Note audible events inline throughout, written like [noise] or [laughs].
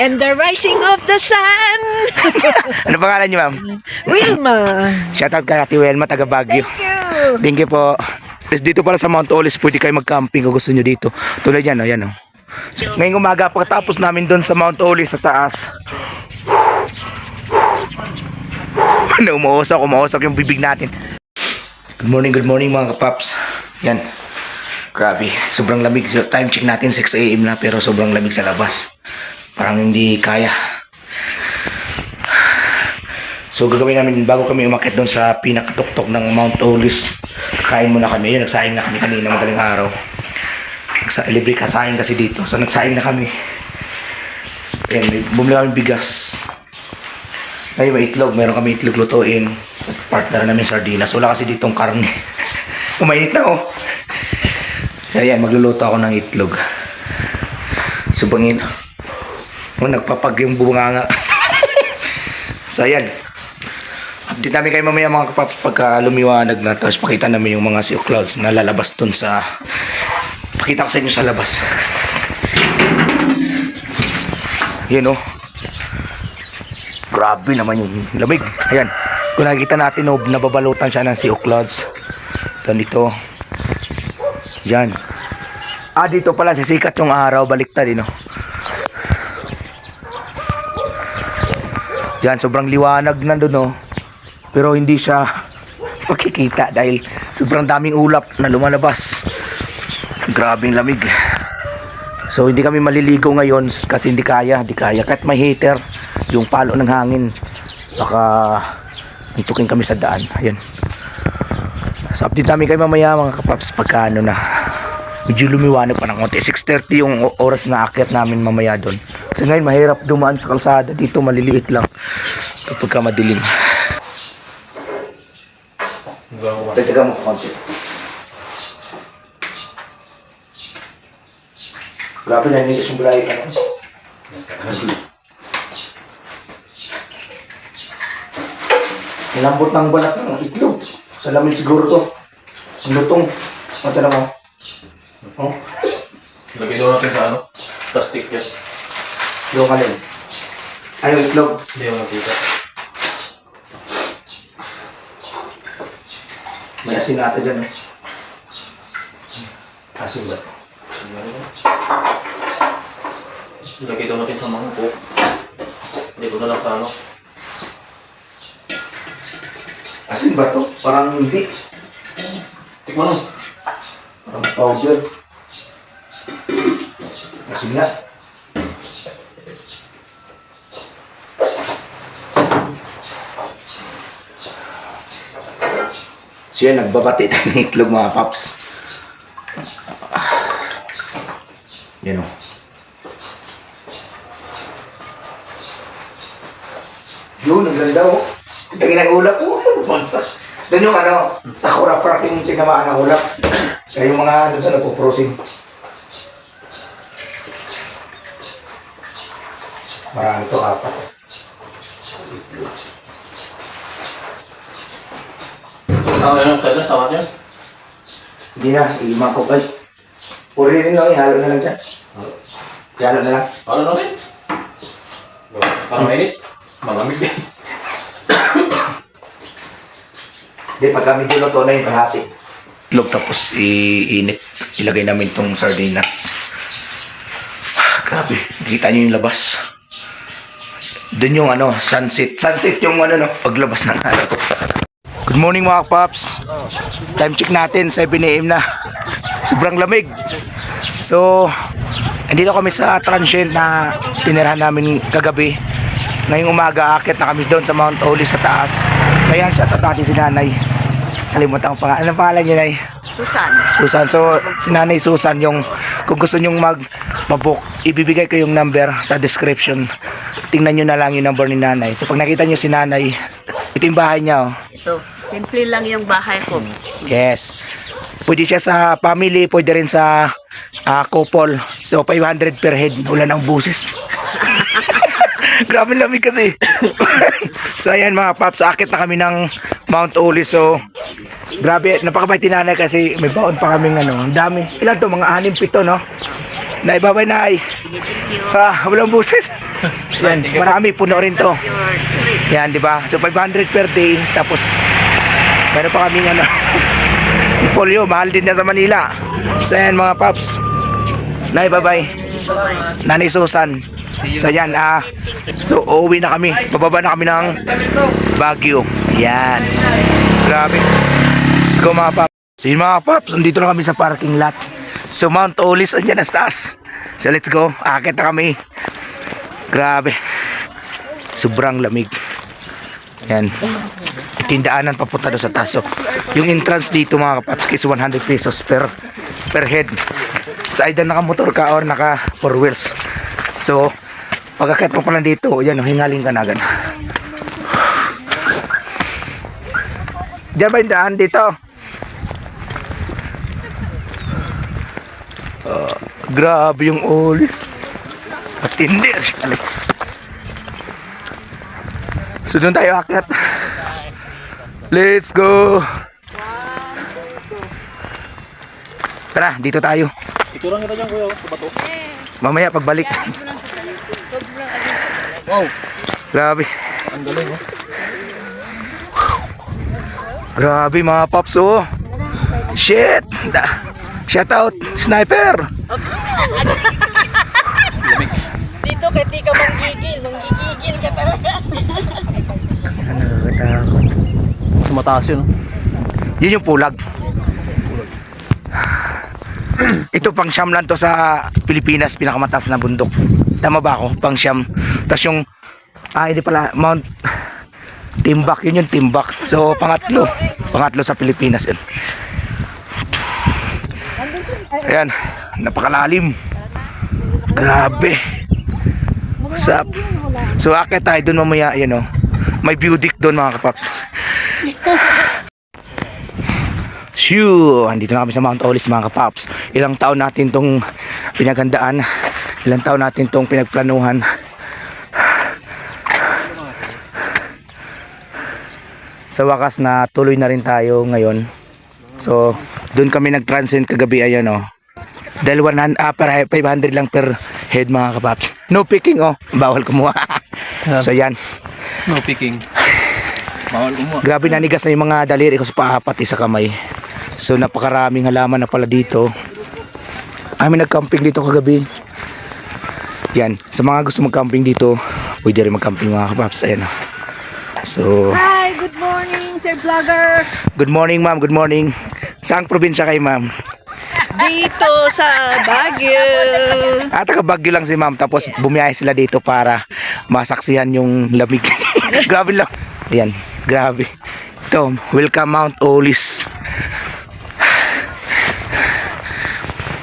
And the rising of the sun. [laughs] Ano pangalan niyo, ma'am? Wilma. Shoutout kay Ate Welma, taga Baguio. Thank you. Thank you po. Tapos dito pala sa Mount Olis, pwede kayo mag-camping kung gusto nyo dito. Tulad yan, oh, yan, oh. So, ngayong umaga, pagkatapos namin doon sa Mount Olis sa taas. [laughs] Ano, umuusok, umuusok yung bibig natin. Good morning, good morning mga kapaps. Yan. Grabe, sobrang lamig. Time check natin 6 a.m. na pero sobrang lamig sa labas. Parang hindi kaya. So gagawin namin bago kami umakyat doon sa pinakatuktok ng Mount Olis. Kain muna kami. Yun, nagsaing na kami kanina madaling araw. Nagsa libre kasaing kasi dito. So nagsaing na kami. Ayan, may- bumili kami bigas. Ngayon may itlog. Meron kami itlog lutuin. Partner namin sardinas. Wala kasi ditong karne. [laughs] Umainit na oh. Kaya yan, magluluto ako ng itlog. Subangin. Oh, nagpapag yung bunganga. [laughs] so ayan. Update namin kayo mamaya mga kapaps pagka lumiwanag na. Tapos pakita namin yung mga sea clouds na lalabas dun sa pakita ko sa inyo sa labas. Yun oh. Grabe naman yung lamig. Ayan. Kung nakikita natin oh, nababalutan siya ng sea clouds. Ganito. Yan ah dito pala sisikat yung araw. Baliktad din oh yan sobrang liwanag na doon oh. Pero hindi siya makikita dahil sobrang daming ulap na lumalabas. Grabing lamig. So hindi kami maliligo ngayon kasi hindi kaya hindi kaya. Kahit may heater yung palo ng hangin baka itukin kami sa daan. Ayan. So update namin kayo mamaya mga kapaps pagka ano na medyo lumiwanag pa ng konti 6.30 yung oras na akyat namin mamaya doon kasi ngayon mahirap dumaan sa kalsada dito maliliit lang kapag ka madilim Dagdagan mo konti. Grabe na hindi yung bulay ka. Nilambot ng balat ng itlog. Sa lamin siguro to. Ang lutong. Mata na mo. Oh, Lagay daw natin sa ano? Plastic yan. yung kalin. Ay, yung itlog. Hindi yung nakita. May asin nata dyan. Oh. Asin ba? Lagay daw natin sa mga po. Ko na lang sa ano. Asin ba to? Parang hindi. Tikman mo. Parang powder. Asin nga. Siya nagbabati tayo ng itlog mga paps. Yan o. Yun, ang ganda o. Tingin ang ulap o. Bansa. Doon yung ano, Sakura Park yung tinamaan ng ulap. Kaya yung mga doon sa nagpo-prosing. Marami to, apat. Ah, ano? Sa dyan, sa yan? Hindi na, ilima ko pa. Puri rin lang, ihalo na lang dyan. Ihalo na lang. Ano natin? Parang mainit. Malamig yan. Hindi, pagka medyo luto na yung kalahati. Itlog tapos iinit. Ilagay namin tong sardinas. Grabe, nakita niyo yung labas. Doon yung ano, sunset. Sunset yung ano no, paglabas ng araw. Good morning mga paps. Time check natin, 7 a.m. na. [laughs] Sobrang lamig. So, andito kami sa transient na tinirahan namin kagabi. Ngayong umaga, akit na kami doon sa Mount Oli sa taas. Kaya siya natin si nanay. Kalimutan ko pa nga. Anong pangalan niya, Nay? Susan. Susan. So, si Nanay Susan, yung kung gusto nyong mag mabook, ibibigay ko yung number sa description. Tingnan nyo na lang yung number ni Nanay. So, pag nakita nyo si Nanay, ito yung bahay niya, oh. Ito. Simple lang yung bahay ko. Yes. Pwede siya sa family, pwede rin sa ah, couple. So, 500 per head. Wala ng busis. [laughs] Grabe lamig kasi. [laughs] so, ayan mga paps, akit na kami ng Mount Oli. So, grabe, napakabait ni nanay kasi may baon pa kaming ano, ang dami. Ilan to? Mga anim, pito, no? Naibabay na ay. Thank you. Ah, walang busis. [laughs] Yan, marami puno rin to. Yan, di ba? So 500 per day. Tapos, meron pa kaming ano, polio. Mahal din yan sa Manila. So yan mga paps. Nay, bye-bye. Nanay Susan. So yan, ah, so uuwi na kami. Bababa na kami ng Baguio. Yan. Grabe. Let's go mga paps. So yun mga paps, nandito na kami sa parking lot. So Mount Olis, andyan na sa. So let's go. Akit na kami. Grabe. Sobrang lamig. Yan. Tindaanan papunta doon sa taas. So, yung entrance dito mga kapaps is 100 pesos per per head. Sa either naka-motor ka or naka four wheels. So, pagkakit mo pa lang dito, yan, oh, hingaling ka na agad. Diyan ba yung daan dito? Ah, grabe yung olis. Matindi. So doon tayo akyat. Let's go. Tara, dito tayo. Iturang kita dyan kuya, sa bato. Mamaya pagbalik. Wow, Grabe. ang galing oh. Grabe mga paps oh. Shit. Da. Shout out, sniper. Dito kay di ka manggigil. Manggigigil ka talaga. Nakakatakot. Mas mataas yun. oh. Yun yung pulag. [clears throat] Ito pang siyam lang to sa Pilipinas, pinakamataas na bundok. Tama ba ako? Pang siyam. Tapos yung, ah, hindi pala, Mount [sighs] Timbak, yun yung Timbak. So, pangatlo. Pangatlo sa Pilipinas yun. Ayan, napakalalim. Grabe. What's up? So, akit tayo dun mamaya, yan o. May view deck doon mga kapaps. Shoo! Andito na kami sa Mount Olis mga kapaps. Ilang taon natin tong pinaghandaan. Ilang taon natin tong pinagplanuhan. Sa wakas na tuloy na rin tayo ngayon. So, doon kami nag-transcend kagabi ayan oh. Dahil 100, ah, per 500 lang per head mga kapaps. No picking oh. Bawal kumuha. so yan. No picking. Bawal kumuha. Grabe nanigas na yung mga daliri ko sa paa pati sa kamay. So napakaraming halaman na pala dito. Kami nag-camping dito kagabi. Yan, sa mga gusto mag-camping dito, pwede rin mag-camping mga kapaps. Ayan. oh. So, Hi, good morning, Sir Vlogger. good morning ma'am, good morning. Saang probinsya kayo ma'am? Dito sa Baguio. Ah, taga Baguio lang si ma'am. Tapos bumiyahe sila dito para masaksihan yung lamig. [laughs] grabe lang. Ayan, grabe. Ito, welcome Mount Olis.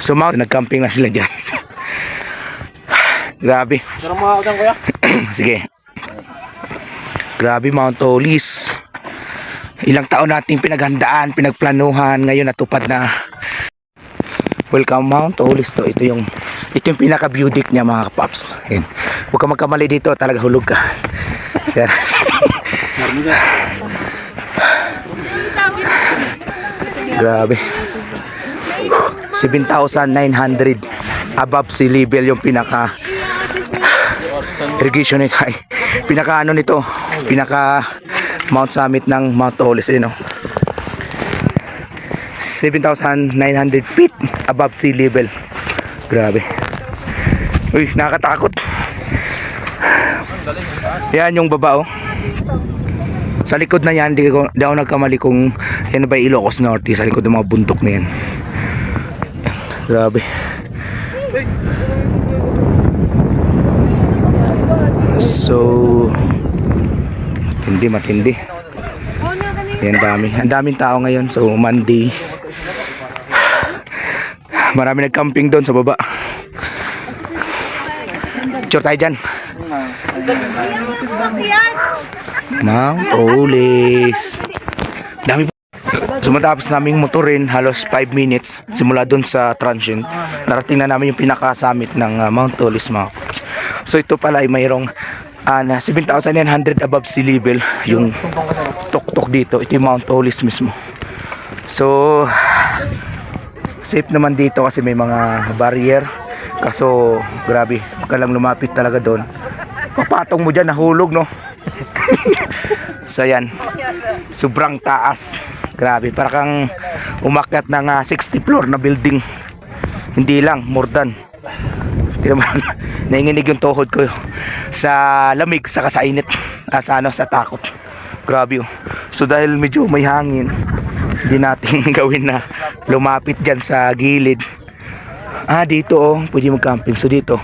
So Mount, nag-camping na sila dyan. [sighs] grabe. Pero mga ako dyan kuya. [clears throat] Sige. Grabe Mount Olis. Ilang taon nating pinaghandaan, pinagplanuhan, ngayon natupad na. Welcome Mount Olis to. Ito yung ito yung pinaka view deck niya mga kapaps. Ayan. Huwag ka magkamali dito, talaga hulog ka. [laughs] Sir. Grabe. 7,900 above sea level yung pinaka irrigation nito. Ay pinaka ano nito pinaka Mount Summit ng Mount Olis ayun oh. 7,900 feet above sea level. Grabe. Uy nakakatakot. Yan yung baba oh. Sa likod na yan di, ko, di ako nagkamali kung yan ba Ilocos Norte sa likod ng mga bundok na yan grabe So hindi matindi. Yan dami. Ang daming tao ngayon. So Monday. Marami nag-camping doon sa baba. Picture tayo dyan. Mount Olis. So matapos naming motorin halos 5 minutes simula doon sa transient. Narating na namin yung pinaka-summit ng uh, Mount Olis mga So ito pala ay mayroong ah, na 7,900 above sea level yung tuktok dito. Ito yung Mount Olis mismo. So safe naman dito kasi may mga barrier. Kaso grabe, huwag ka lang lumapit talaga doon papatong mo dyan, nahulog, no? [laughs] so, yan. Sobrang taas. Grabe, para kang umakyat ng ah, 60 floor na building. Hindi lang, more than. Hindi naman, [laughs] nanginginig yung tuhod ko sa lamig, sa init. Ah, sa ano, sa takot. Grabe oh. So dahil medyo may hangin, hindi natin [laughs] gawin na lumapit dyan sa gilid. Ah, dito oh, pwede mag-camping. So dito,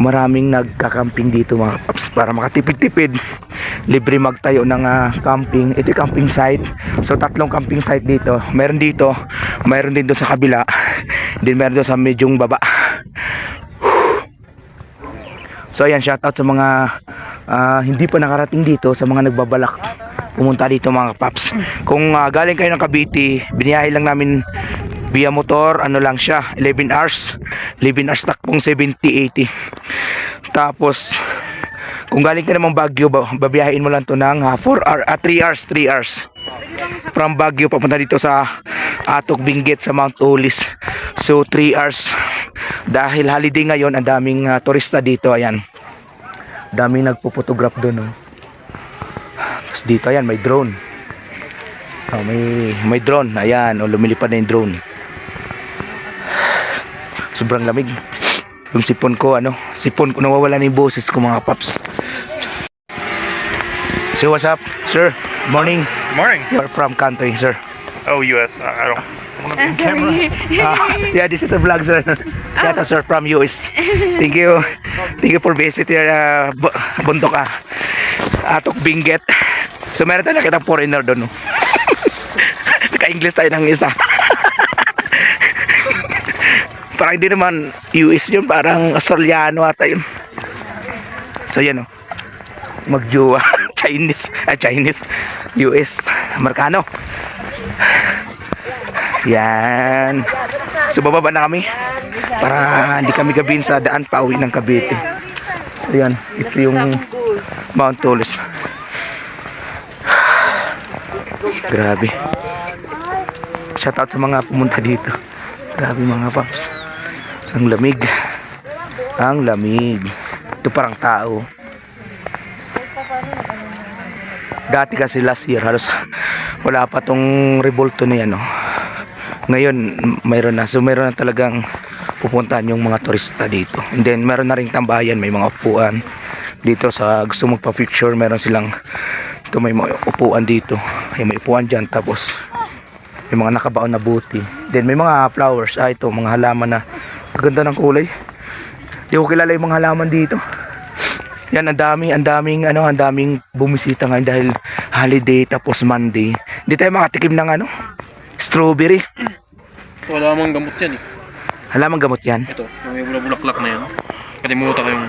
maraming nagka-camping dito mga paps para makatipid-tipid. Libre magtayo ng ah, camping. Ito camping site. So tatlong camping site dito. Meron dito, meron din doon sa kabila. [laughs] Then meron doon sa medyong baba. [sighs] So ayan, shoutout sa mga ah, hindi pa nakarating dito, sa mga nagbabalak pumunta dito mga paps. Kung ah, galing kayo ng Cavite, biniyahe lang namin via motor, ano lang siya, 11 hours. 11 hours takbong 70-80. Tapos, kung galing ka namang Baguio, ba- babiyahin mo lang to ng 4 hour, 3 hours, 3 hours. From Baguio papunta dito sa Atok Benguet sa Mount Ulis. So 3 hours. Dahil holiday ngayon, ang daming ah, turista dito, ayan. Daming nagpo-photograph doon, oh. Tapos dito, ayan, may drone. Oh, may may drone. Ayan, oh, lumilipad na yung drone. Sobrang lamig. Yung sipon ko, ano, sipon ko, nawawala na yung boses ko mga paps. So what's up, sir? Morning. Morning. You're from country, sir. Oh, U.S. I I don't. [laughs] Ah, yeah, this is a vlog, sir. [laughs] Yata, sir, from US. [laughs] Thank you. Thank you for visiting uh, Bu- Bundok, ah. Atok Benguet. So, meron tayo nakita foreigner doon, no? Naka-English tayo ng isa. parang hindi naman US yun, parang Australiano ata yun. So, yan, oh. Magjowa. Chinese. Ah, Chinese. US. Amerikano. Yan. So bababa na kami para hindi kami gabin sa daan pauwi ng Cavite. So yan, ito yung Mount Tolos. Grabe. Shoutout sa mga pumunta dito. Grabe mga paps. Ang lamig. Ang lamig. Ito parang tao. Dati kasi last year halos wala pa tong revolto na yan no. Ngayon mayroon na so mayroon na talagang pupuntahan yung mga turista dito. And then meron na ring tambayan, may mga upuan dito sa gusto magpa-picture, meron silang ito may mga upuan dito. Ay, may upuan dyan tapos may mga nakabaon na buti. Then may mga flowers, ah ito mga halaman na ganda ng kulay. Di ko kilala yung mga halaman dito. Yan, ang daming, ang daming, ano, ang daming bumisita ngayon dahil holiday tapos Monday. Hindi tayo makatikim ng ano, strawberry. Wala mang gamot yan eh. Halaman gamot yan. Ito, may bulaklak na yan. Kalimutan ko yung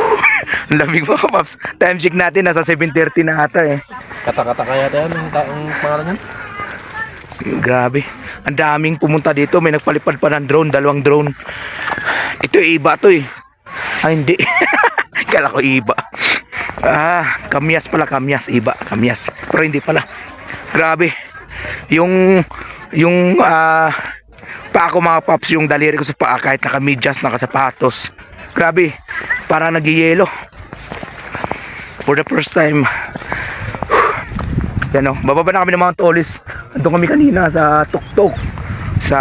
[laughs] Ang lamig mo Paps. Time check natin, nasa 7.30 na ata eh. kata-kata kaya yan. Ang taong pangalan yan. Grabe. Ang daming pumunta dito. May nagpalipad pa ng drone, dalawang drone. Ito iba to eh. Ah, hindi. [laughs] Kala ko iba. Ah, kamyas pala, kamyas. Iba, kamyas. Pero hindi pala. Grabe. Yung, yung, ah, pa ako mga paps, yung daliri ko sa paa, kahit naka-medyas, nakasapatos. Grabe. Parang nagyayelo. For the first time. Yan o, bababa na kami ng Mount Olis. Andun kami kanina sa Tuktok. Sa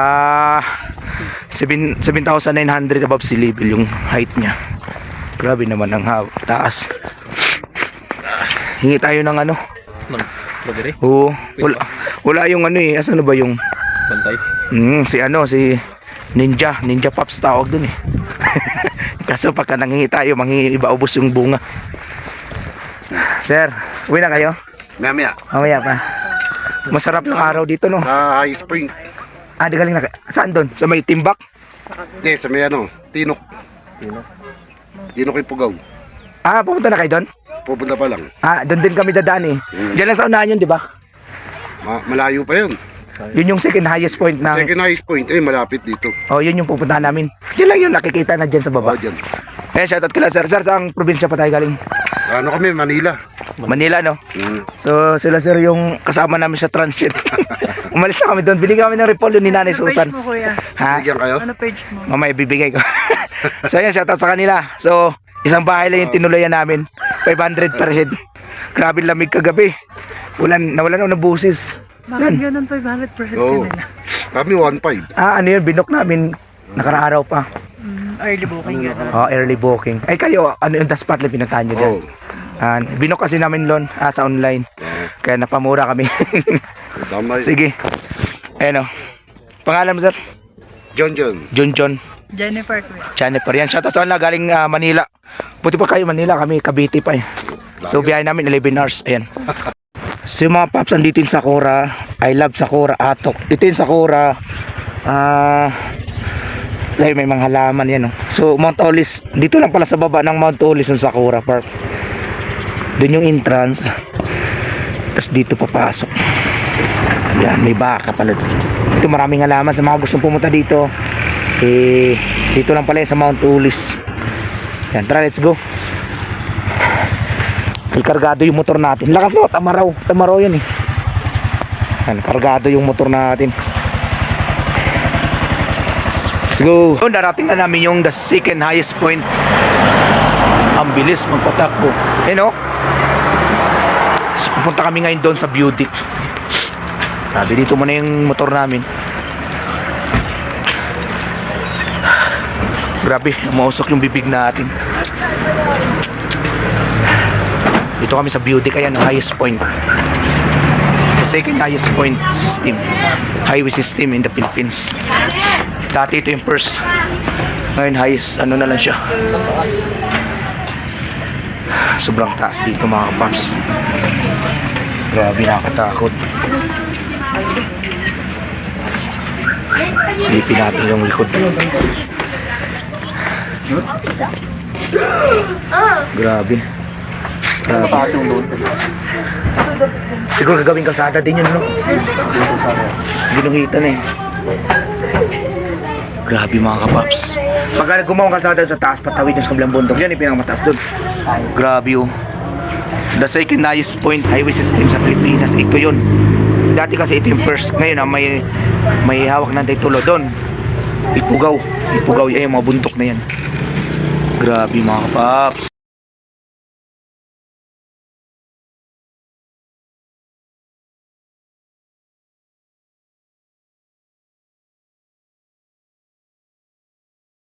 7 7,900 above sea level yung height niya. Grabe naman ang taas. Hingi tayo ng ano. Nang strawberry. Oo, wala, wala yung ano eh. Asan na ba yung Bantay. Hmm, si ano, si Ninja, Ninja Pops tawag dun eh. [laughs] Kaso pagka nangingi tayo, manghingi iba ubos yung bunga. Sir, uwi na kayo? Mamaya, Mamaya pa. Masarap yung araw dito no. sa High Spring. Ah, di galing na. Saan doon? Sa may timbak? Hindi, sa may ano, Tinok. Tinok? Tinok yung Pugaw. Ah, pupunta na kayo doon? Pupunta pa lang. Ah, doon din kami dadaan eh. Diyan lang sa unahan yun, di ba? Ma- malayo pa yun. Yun yung second highest point ng... Second highest point, eh, malapit dito. Oh, yun yung pupuntahan namin. Diyan lang yun, nakikita na dyan sa baba. dyan. Eh, shoutout ko lang, sir. Sir, saan probinsya pa tayo galing? Ano kami, Manila. Manila, no? Mm. So, sila sir yung kasama namin sa transit. [laughs] Umalis na kami doon. Binigyan kami ng repolyo ni Nanay Susan. mo, kuya? Ha? Bigyan kayo. Ano page mo? Mamaya ibibigay ko. [laughs] so, yan, shoutout sa kanila. So, Isang bahay lang yung tinulayan namin. 500 per head. Grabe lamig kagabi. Ulan, nawalan ako ng busis. Bakit ganun 500 per head kanina? Kami 1.5. Ah, ano yun? Binok namin nakaraang araw pa. Early booking ganun. Oh, early booking. Ay kayo, ano yung the spot lang pinuntahan nyo dyan? Oo. Ah, binok kasi namin lon ah, sa online. Kaya napamura kami. [laughs] Damay. Sige. Ayan o. Pangalan mo sir? John John. John John. Jennifer Quinn. Jennifer. Yan, shoutout sa kanila galing ah, Manila. Buti pa kayo Manila, kami Cavite pa eh. So biyahe namin 11 hours. Ayan. [laughs] So yung mga paps andito yung Sakura. I love Sakura Atok. Dito yung Sakura. Ah... dahil may mga halaman yan. Oh. So Mount Olis. Dito lang pala sa baba ng Mount Olis ng Sakura Park. Doon yung entrance. Tapos dito papasok. Yan, may baka pala. Ito maraming halaman sa mga gustong pumunta dito. Eh, dito lang pala sa Mount Ulis. Yan, tara, let's go. May kargado yung motor natin. Lakas no, tamaraw. Tamaraw yan eh. Yan, kargado yung motor natin. Let's go. Yun, narating na namin yung the second highest point. Ang bilis magpatakbo. Eh no? So, pupunta kami ngayon doon sa beauty. Sabi dito muna yung motor namin. Grabe, mausok yung bibig natin. Dito kami sa beauty kaya ng highest point. The second highest point system. Highway system in the Philippines. Dati ito yung first. Ngayon highest, ano na lang siya. Sobrang taas dito mga kapaps. Grabe nakakatakot. Silipin natin yung likod. Grabe. Grabe. Siguro gagawin kalsada din yun, no? Ginuhitan eh. Grabe mga kapaps. Pagka gumawa ng kalsada sa taas, patawid yung sa kabilang bundok. Yan yung pinakamataas doon. Grabe oh. The second highest point highway system sa Pilipinas. Ito yun. Dati kasi ito yung first. Ngayon ah, may, may hawak ng titulo doon. Ipugaw. Ipugaw yan yung mga bundok na yan. Grabe mga kapaps.